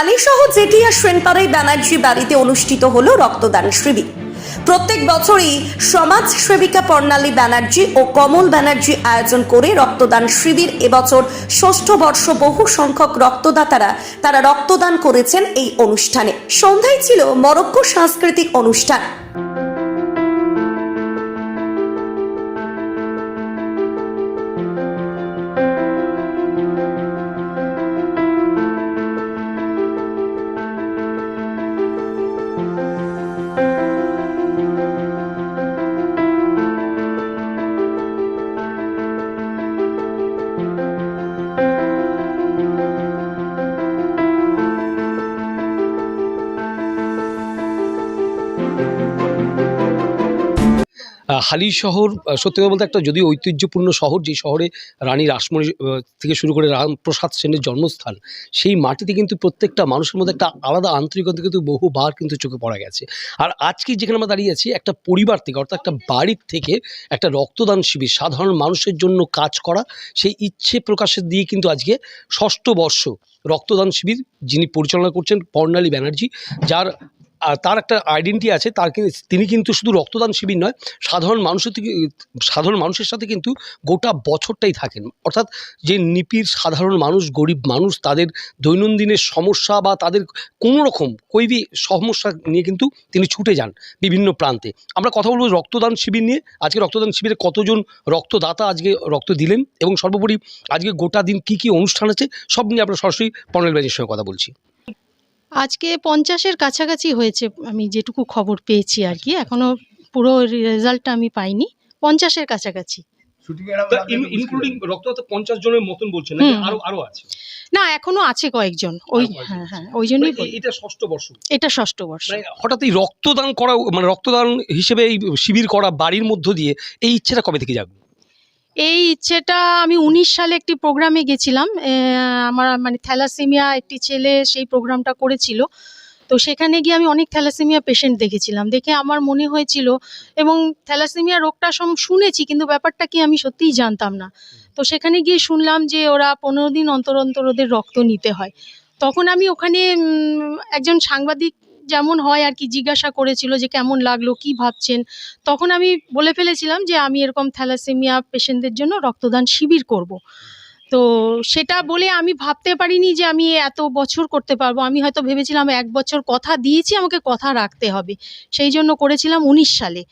হালিসহ জেটিয়া সেনপাড়াই ব্যানার্জি বাড়িতে অনুষ্ঠিত হলো রক্তদান শিবির। প্রত্যেক বছরই সমাজ সেবিকা পর্ণালী ব্যানার্জি ও কমল ব্যানার্জি আয়োজন করে রক্তদান শিবির। এবছর ষষ্ঠ বর্ষ বহু সংখ্যক রক্তদাতারা তারা রক্তদান করেছেন এই অনুষ্ঠানে। সন্ধ্যায় ছিল মরক্কো সাংস্কৃতিক অনুষ্ঠান। হালি শহর সত্যি কথা বলতে একটা যদি ঐতিহ্যপূর্ণ শহর, যে শহরে রানী রাসমণি থেকে শুরু করে রামপ্রসাদ সেনের জন্মস্থান, সেই মাটিতে কিন্তু প্রত্যেকটা মানুষের মধ্যে একটা আলাদা আন্তরিকতা কিন্তু বহুবার কিন্তু চোখে পড়া গেছে। আর আজকে যেখানে আমরা দাঁড়িয়ে আছি, একটা পরিবার থেকে, অর্থাৎ একটা বাড়ির থেকে একটা রক্তদান শিবির, সাধারণ মানুষের জন্য কাজ করা, সেই ইচ্ছে প্রকাশের দিয়ে কিন্তু আজকে ষষ্ঠ বর্ষ রক্তদান শিবির যিনি পরিচালনা করছেন, পর্ণালী ব্যানার্জি, যার আর তার একটা আইডেন্টি আছে, তার তিনি কিন্তু শুধু রক্তদান শিবির নয়, সাধারণ মানুষের সাধারণ মানুষের সাথে কিন্তু গোটা বছরটাই থাকেন। অর্থাৎ যে নিপির সাধারণ মানুষ, গরিব মানুষ, তাদের দৈনন্দিনের সমস্যা বা তাদের কোনো রকম কৈবি সমস্যা নিয়ে কিন্তু তিনি ছুটে যান বিভিন্ন প্রান্তে। আমরা কথা বলব রক্তদান শিবির নিয়ে। আজকে রক্তদান শিবিরে কতজন রক্তদাতা আজকে রক্ত দিলেন এবং সর্বোপরি আজকে গোটা দিন কি কি অনুষ্ঠান আছে, সব নিয়ে আমরা সরাসরি ব্যাজের সঙ্গে কথা বলছি। আজকে পঞ্চাশের কাছাকাছি হয়েছে আমি যেটুকু খবর পেয়েছি আর কি। এখনও পুরো রেজাল্টটা আমি পাইনি পঞ্চাশের কাছাকাছি। ইনক্লুডিং রক্তদাতা পঞ্চাশ জনের মতন বলছেন আরও আরও আছে? না এখনও আছে কয়েকজন। ওই হ্যাঁ হ্যাঁ ওই জন্যই এটা ষষ্ঠ বর্ষ। এটা ষষ্ঠ বর্ষ। মানে হঠাৎ এই রক্তদান করা মানে রক্তদান হিসেবে এই শিবির করা বাড়ির মধ্য দিয়ে এই ইচ্ছেটা কবে থেকে জাগলো? এই ইচ্ছেটা আমি উনিশ সালে একটি প্রোগ্রামে গেছিলাম। আমার মানে থ্যালাসেমিয়া একটি ছেলে সেই প্রোগ্রামটা করেছিল। তো সেখানে গিয়ে আমি অনেক থ্যালাসেমিয়া পেশেন্ট দেখেছিলাম। দেখে আমার মনে হয়েছিল এবং থ্যালাসেমিয়া রোগটা সম শুনেছি কিন্তু ব্যাপারটা কি আমি সত্যিই জানতাম না। তো সেখানে গিয়ে শুনলাম যে ওরা পনেরো দিন অন্তর অন্তর ওদের রক্ত নিতে হয়। তখন আমি ওখানে একজন সাংবাদিক যেমন হয় আর কি জিজ্ঞাসা করেছিল যে কেমন লাগল, কি ভাবছেন? তখন আমি বলে ফেলেছিলাম যে আমি এরকম থ্যালাসেমিয়া পেশেন্টদের জন্য রক্তদান শিবির করব। তো সেটা বলে আমি ভাবতে পারিনি যে আমি এত বছর করতে পারব। আমি হয়তো ভেবেছিলাম এক বছর কথা দিয়েছি, আমাকে কথা রাখতে হবে। সেই জন্য করেছিলাম উনিশ সালে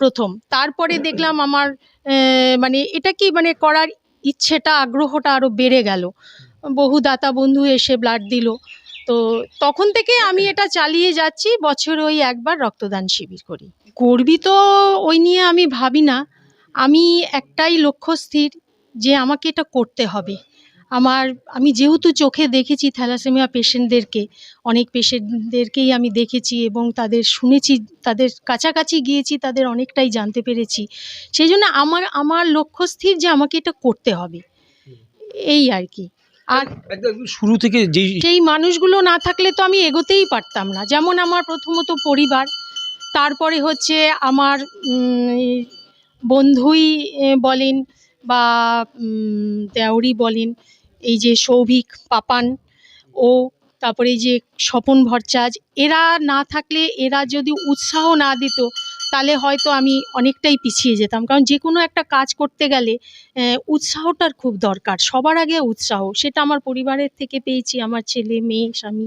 প্রথম। তারপরে দেখলাম আমার মানে এটা কি মানে করার ইচ্ছেটা, আগ্রহটা আরও বেড়ে গেল। বহু দাতা বন্ধু এসে ব্লাড দিল। তো তখন থেকে আমি এটা চালিয়ে যাচ্ছি বছর ওই একবার রক্তদান শিবির করি। গর্বিত ওই নিয়ে আমি ভাবি না। আমি একটাই লক্ষ্য স্থির যে আমাকে এটা করতে হবে। আমার আমি যেহেতু চোখে দেখেছি থ্যালাসেমিয়া পেশেন্টদেরকে অনেক পেশেন্টদেরকেই আমি দেখেছি এবং তাদের শুনেছি তাদের কাছাকাছি গিয়েছি তাদের অনেকটাই জানতে পেরেছি। সেই জন্য আমার আমার লক্ষ্য স্থির যে আমাকে এটা করতে হবে। এই আর কি। আর শুরু থেকে যেই সেই মানুষগুলো না থাকলে তো আমি এগোতেই পারতাম না। যেমন আমার প্রথমত পরিবার তারপরে হচ্ছে আমার বন্ধুই বলেন বা দেওরি বলেন এই যে সৌভিক পাপান ও তারপরে এই যে স্বপন ভরচাজ এরা না থাকলে এরা যদি উৎসাহ না দিত তাহলে হয়তো আমি অনেকটাই পিছিয়ে যেতাম। কারণ যে কোনো একটা কাজ করতে গেলে উৎসাহটার খুব দরকার। সবার আগে উৎসাহ। সেটা আমার পরিবারের থেকে পেয়েছি। আমার ছেলে মেয়ে স্বামী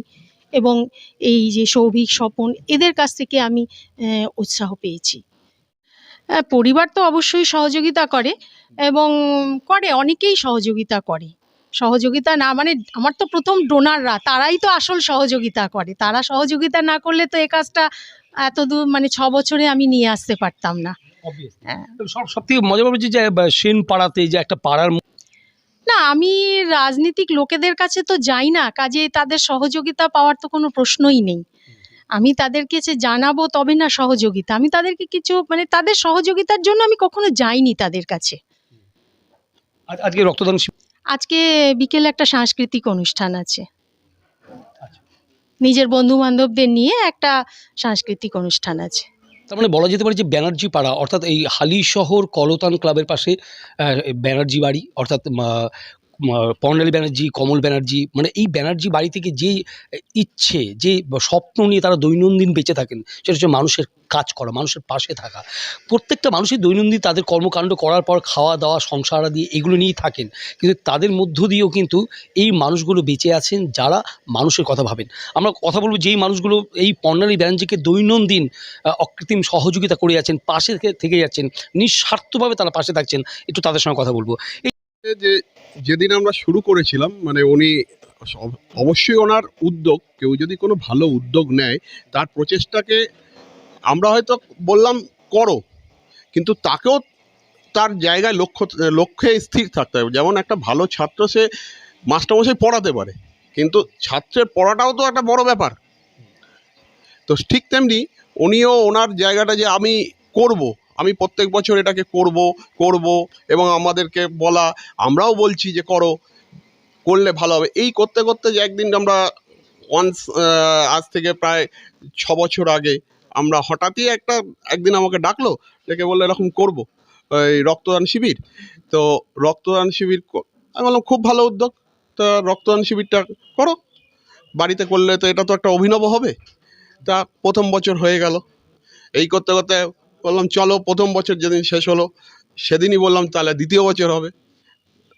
এবং এই যে সৌভিক স্বপন এদের কাছ থেকে আমি উৎসাহ পেয়েছি। হ্যাঁ, পরিবার তো অবশ্যই সহযোগিতা করে এবং করে অনেকেই সহযোগিতা করে। সহযোগিতা না মানে আমার তো প্রথম ডোনাররা তারাই তো আসল সহযোগিতা করে। তারা সহযোগিতা না করলে তো এ কাজটা এত দূর মানে ছ বছরে আমি নিয়ে আসতে পারতাম না। হ্যাঁ। সব সব থেকে মজা পাবে যে সেন পাড়াতে যে একটা পাড়ার না আমি রাজনীতিক লোকেদের কাছে তো যাই না কাজে তাদের সহযোগিতা পাওয়ার তো কোনো প্রশ্নই নেই। আমি তাদেরকে যে জানাব তবে না সহযোগিতা। আমি তাদেরকে কিছু মানে তাদের সহযোগিতার জন্য আমি কখনো যাইনি তাদের কাছে। আজকে রক্তদান আজকে বিকেলে একটা সাংস্কৃতিক অনুষ্ঠান আছে। নিজের বন্ধু বান্ধবদের নিয়ে একটা সাংস্কৃতিক অনুষ্ঠান আছে। তার মানে বলা যেতে পারে যে ব্যানার্জি পাড়া, অর্থাৎ এই হালি শহর কলতান ক্লাবের পাশে ব্যানার্জি বাড়ি, অর্থাৎ পর্ণালী ব্যানার্জি, কমল ব্যানার্জি মানে এই ব্যানার্জি বাড়ি থেকে যে ইচ্ছে, যে স্বপ্ন নিয়ে তারা দৈনন্দিন বেঁচে থাকেন, সেটা হচ্ছে মানুষের কাজ করা, মানুষের পাশে থাকা। প্রত্যেকটা মানুষই দৈনন্দিন তাদের কর্মকাণ্ড করার পর খাওয়া দাওয়া, সংসার আদি এগুলো নিয়েই থাকেন। কিন্তু তাদের মধ্য দিয়েও কিন্তু এই মানুষগুলো বেঁচে আছেন যারা মানুষের কথা ভাবেন। আমরা কথা বলব যেই মানুষগুলো এই পর্ণালী ব্যানার্জিকে দৈনন্দিন অকৃত্রিম সহযোগিতা করে যাচ্ছেন, পাশে থেকে যাচ্ছেন, নিঃস্বার্থভাবে তারা পাশে থাকছেন, একটু তাদের সঙ্গে কথা বলব। যে যেদিন আমরা শুরু করেছিলাম মানে উনি অবশ্যই ওনার উদ্যোগ, কেউ যদি কোনো ভালো উদ্যোগ নেয়, তার প্রচেষ্টাকে আমরা হয়তো বললাম করো, কিন্তু তাকেও তার জায়গায় লক্ষ্য, লক্ষ্যে স্থির থাকতে হবে। যেমন একটা ভালো ছাত্র সে মাস্টারমশাই পড়াতে পারে, কিন্তু ছাত্রের পড়াটাও তো একটা বড় ব্যাপার। তো ঠিক তেমনি উনিও ওনার জায়গাটা যে আমি করব আমি প্রত্যেক বছর এটাকে করব করব এবং আমাদেরকে বলা, আমরাও বলছি যে করো, করলে ভালো হবে। এই করতে করতে যে একদিন আমরা ওয়ান্স আজ থেকে প্রায় ছ বছর আগে আমরা হঠাৎই একটা, একদিন আমাকে ডাকলো, ডেকে বলল এরকম করব, এই রক্তদান শিবির। তো রক্তদান শিবির আমি বললাম, খুব ভালো উদ্যোগ, তা রক্তদান শিবিরটা করো। বাড়িতে করলে তো এটা তো একটা অভিনব হবে। তা প্রথম বছর হয়ে গেল। এই করতে করতে বললাম চলো প্রথম বছর যেদিন শেষ হলো সেদিনই বললাম তাহলে দ্বিতীয় বছর হবে।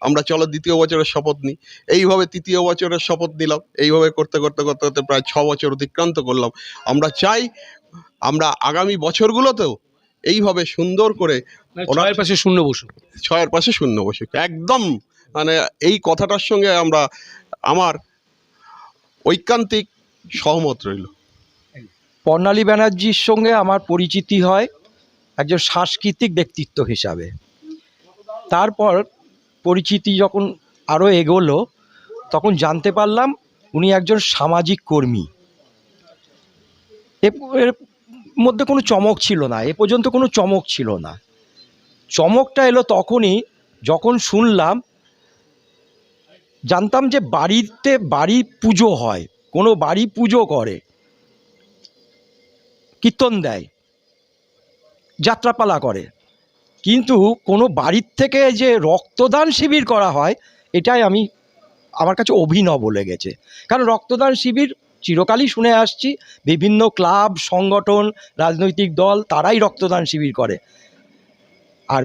আমরা চলো দ্বিতীয় বছরের শপথ নিই। এইভাবে তৃতীয় বছরের শপথ নিলাম। এইভাবে করতে করতে করতে করতে প্রায় ছ বছর অতিক্রান্ত করলাম। আমরা চাই আমরা আগামী বছরগুলোতেও এইভাবে সুন্দর করে ওনার- ছয়ের পাশে শূন্য বসুন। ছয়ের পাশে শূন্য বসে একদম মানে এই কথাটার সঙ্গে আমরা আমার ঐকান্তিক সহমত রইল। বর্ণালী ব্যানার্জির সঙ্গে আমার পরিচিতি হয়। একজন সাংস্কৃতিক ব্যক্তিত্ব হিসাবে। তারপর পরিচিতি যখন আরও এগোলো, তখন জানতে পারলাম উনি একজন সামাজিক কর্মী। এর মধ্যে কোনো চমক ছিল না, এ পর্যন্ত কোনো চমক ছিল না। চমকটা এলো তখনই যখন শুনলাম, জানতাম যে বাড়িতে বাড়ি পুজো হয়, কোনো বাড়ি পুজো করে, কীর্তন দেয়। যাত্রাপালা করে। কিন্তু কোনো বাড়ির থেকে যে রক্তদান শিবির করা হয়, এটাই আমি আমার কাছে অভিনব লেগেছে। কারণ রক্তদান শিবির চিরকালই শুনে আসছি, বিভিন্ন ক্লাব, সংগঠন, রাজনৈতিক দল, তারাই রক্তদান শিবির করে। আর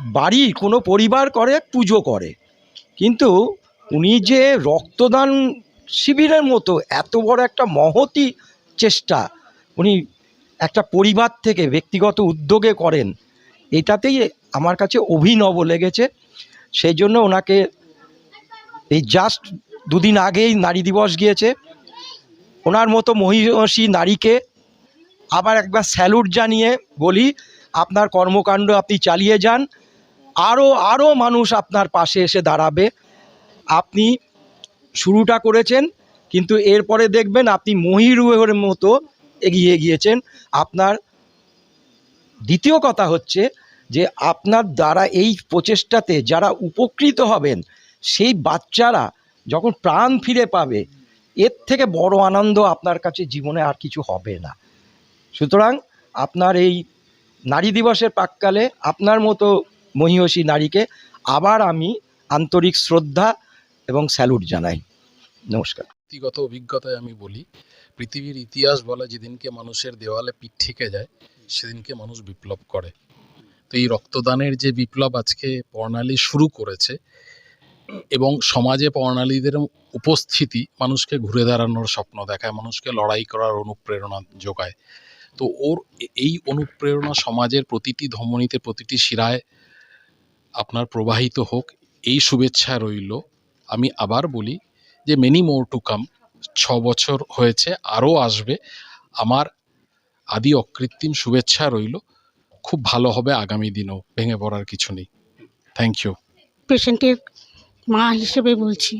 বাড়ির কোনো পরিবার করে, পুজো করে। কিন্তু উনি যে রক্তদান শিবিরের মতো এত বড় একটা মহতি চেষ্টা, উনি একটা পরিবার থেকে ব্যক্তিগত উদ্যোগে করেন, এটাতেই আমার কাছে অভিনব লেগেছে। সেই জন্য ওনাকে এই জাস্ট দুদিন আগেই নারী দিবস গিয়েছে। ওনার মতো মহিষী নারীকে আবার একবার স্যালুট জানিয়ে বলি, আপনার কর্মকাণ্ড আপনি চালিয়ে যান আরও আরও মানুষ আপনার পাশে এসে দাঁড়াবে। আপনি শুরুটা করেছেন, কিন্তু এরপরে দেখবেন আপনি মহিরুহের মতো এগিয়ে গিয়েছেন। আপনার দ্বিতীয় কথা হচ্ছে যে আপনার দ্বারা এই প্রচেষ্টাতে যারা উপকৃত হবেন, সেই বাচ্চারা যখন প্রাণ ফিরে পাবে, এর থেকে বড় আনন্দ আপনার কাছে জীবনে আর কিছু হবে না। সুতরাং আপনার এই নারী দিবসের প্রাককালে আপনার মতো মহিষী নারীকে আবার আমি আন্তরিক শ্রদ্ধা এবং স্যালুট জানাই। নমস্কার। ব্যক্তিগত অভিজ্ঞতায় আমি বলি পৃথিবীর ইতিহাস বলে যেদিনকে মানুষের দেওয়ালে পিঠ থেকে যায়, সেদিনকে মানুষ বিপ্লব করে। তো এই রক্তদানের যে বিপ্লব আজকে প্রণালী শুরু করেছে এবং সমাজে প্রণালীদের উপস্থিতি মানুষকে ঘুরে দাঁড়ানোর স্বপ্ন দেখায়, মানুষকে লড়াই করার অনুপ্রেরণা যোগায়। তো ওর এই অনুপ্রেরণা সমাজের প্রতিটি ধমনীতে, প্রতিটি শিরায় আপনার প্রবাহিত হোক, এই শুভেচ্ছা রইল। আমি আবার বলি যে মেনি মোর টু কাম ছ বছর হয়েছে, আরও আসবে। আমার আদি অকৃত্রিম শুভেচ্ছা রইল। খুব ভালো হবে আগামী দিনেও, ভেঙে পড়ার কিছু নেই। থ্যাংক ইউ পেশেন্টের মা হিসেবে বলছি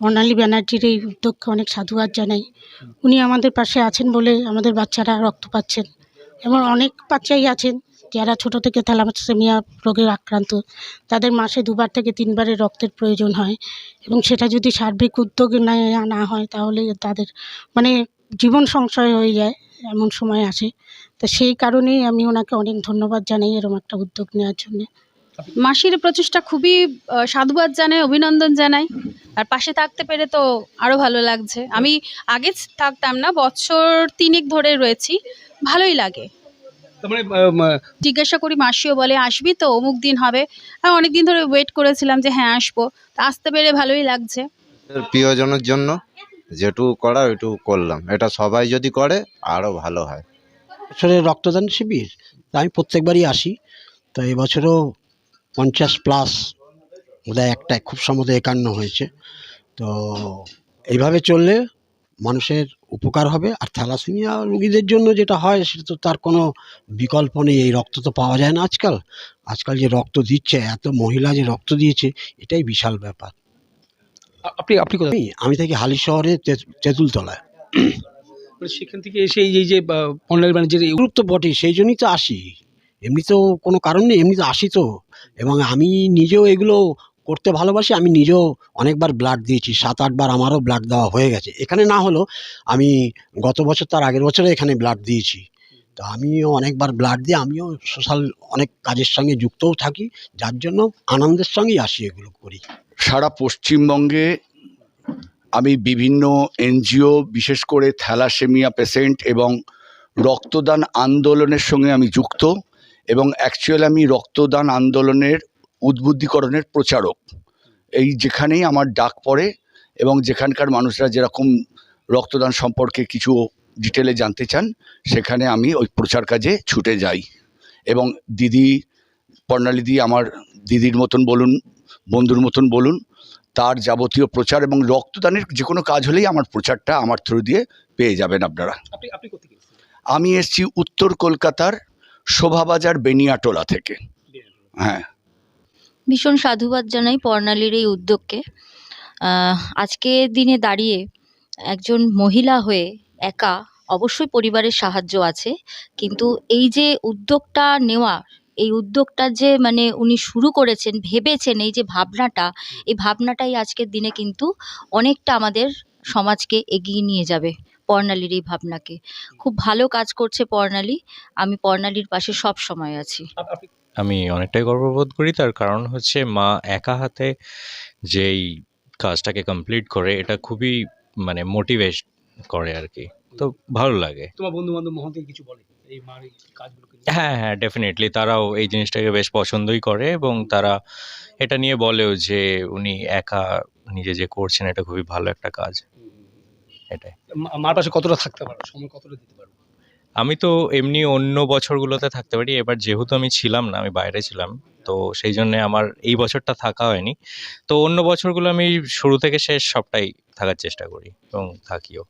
বর্ণালী ব্যানার্জির এই উদ্যোগকে অনেক সাধুবাদ জানাই। উনি আমাদের পাশে আছেন বলে আমাদের বাচ্চারা রক্ত পাচ্ছেন। এমন অনেক বাচ্চাই আছেন যারা ছোট থেকে থ্যালাসেমিয়া রোগে আক্রান্ত, তাদের মাসে দুবার থেকে তিনবারের রক্তের প্রয়োজন হয় এবং সেটা যদি সার্বিক উদ্যোগ না হয় তাহলে তাদের মানে জীবন সংশয় হয়ে যায় এমন সময় আসে। তো সেই কারণেই আমি ওনাকে অনেক ধন্যবাদ জানাই এরকম একটা উদ্যোগ নেওয়ার জন্যে। মাসির প্রচেষ্টা খুবই সাধুবাদ জানাই, অভিনন্দন জানাই। আর পাশে থাকতে পেরে তো আরও ভালো লাগছে। আমি আগে থাকতাম না, বছর তিনেক ধরে রয়েছি। ভালোই লাগে। মানে জিজ্ঞাসা করি মাসিও বলে আসবি তো অমুক দিন হবে। হ্যাঁ অনেক দিন ধরে ওয়েট করেছিলাম যে হ্যাঁ আসব। তা আসতে পেরে ভালোই লাগছে। প্রিয়জনের জন্য যেটুকু করা ওইটুকু করলাম। এটা সবাই যদি করে আরও ভালো হয়। বছরে রক্তদান শিবির তা আমি প্রত্যেকবারই আসি। তো এবছরও পঞ্চাশ প্লাস বোধহয় একটা খুব সম্ভবত একান্ন হয়েছে। তো এইভাবে চললে মানুষের উপকার হবে। আর থ্যালাসেমিয়া রুগীদের জন্য যেটা হয় সেটা তো তার কোনো বিকল্প নেই। এই রক্ত তো পাওয়া যায় না আজকাল। আজকাল যে রক্ত দিচ্ছে এত মহিলা যে রক্ত দিয়েছে এটাই বিশাল ব্যাপার। আপনি আপনি কোথায়? আমি থাকি হালি শহরে তেঁতুলতলায়। মানে সেখান থেকে এসে এই যে- অনলাইন বাণিজ্যের গ্রুপ তো বটেই সেই জন্যই তো আসি। এমনি তো কোনো কারণ নেই এমনি তো আসি তো। এবং আমি নিজেও এগুলো করতে ভালোবাসি, আমি নিজেও অনেকবার ব্লাড দিয়েছি, সাত আটবার আমারও ব্লাড দেওয়া হয়ে গেছে। এখানে না হলেও আমি গত বছর তার আগের বছরে এখানে ব্লাড দিয়েছি। তো আমিও অনেকবার ব্লাড দিয়ে আমিও সোশ্যাল অনেক কাজের সঙ্গে যুক্তও থাকি, যার জন্য আনন্দের সঙ্গেই আসি এগুলো করি। সারা পশ্চিমবঙ্গে আমি বিভিন্ন এনজিও, বিশেষ করে থ্যালাসেমিয়া পেশেন্ট এবং রক্তদান আন্দোলনের সঙ্গে আমি যুক্ত এবং অ্যাকচুয়ালি আমি রক্তদান আন্দোলনের উদ্বুদ্ধীকরণের প্রচারক। এই যেখানেই আমার ডাক পড়ে এবং যেখানকার মানুষরা যেরকম রক্তদান সম্পর্কে কিছু ডিটেলে জানতে চান সেখানে আমি ওই প্রচার কাজে ছুটে যাই। এবং দিদি পর্ণালিদি আমার দিদির মতন বলুন বন্ধুর মতন বলুন তার যাবতীয় প্রচার এবং রক্তদানের যে কোনো কাজ হলেই আমার প্রচারটা আমার থ্রু দিয়ে পেয়ে যাবেন আপনারা? আমি এসছি উত্তর কলকাতার শোভাবাজার বেনিয়াটোলা থেকে। হ্যাঁ। ভীষণ সাধুবাদ জানাই পর্ণালীর এই উদ্যোগকে। আহ, আজকের দিনে দাঁড়িয়ে একজন মহিলা হয়ে একা অবশ্যই পরিবারের সাহায্য আছে কিন্তু এই যে উদ্যোগটা নেওয়া এই উদ্যোগটা যে মানে উনি শুরু করেছেন ভেবেছেন এই যে ভাবনাটা এই ভাবনাটাই আজকের দিনে কিন্তু অনেকটা আমাদের সমাজকে এগিয়ে নিয়ে যাবে পর্ণালীর এই ভাবনাকে। খুব ভালো কাজ করছে পর্ণালী আমি পর্ণালীর পাশে সব সময় আছি। আমি অনেকটাই গর্ববোধ করি। তার কারণ হচ্ছে মা একা হাতে যেই কাজটাকে কমপ্লিট করে এটা খুবই মানে মোটিভেট করে আর কি তো ভালো লাগে। তোমার বন্ধু বান্ধব মহল থেকে কিছু বলে? হ্যাঁ হ্যাঁ ডেফিনেটলি তারাও এই জিনিসটাকে বেশ পছন্দই করে এবং তারা এটা নিয়ে বলেও যে উনি একা নিজে যে করছেন এটা খুবই ভালো একটা কাজ। এটাই। মার পাশে কতটা থাকতে পারো? সময় কতটা দিতে পারো? আমি তো এমনি অন্য বছরগুলোতে থাকতে পারি, এবার যেহেতু আমি ছিলাম না, আমি বাইরে ছিলাম, তো সেই জন্যে আমার এই বছরটা থাকা হয়নি। তো অন্য বছরগুলো আমি শুরু থেকে শেষ সবটাই থাকার চেষ্টা করি এবং থাকিও।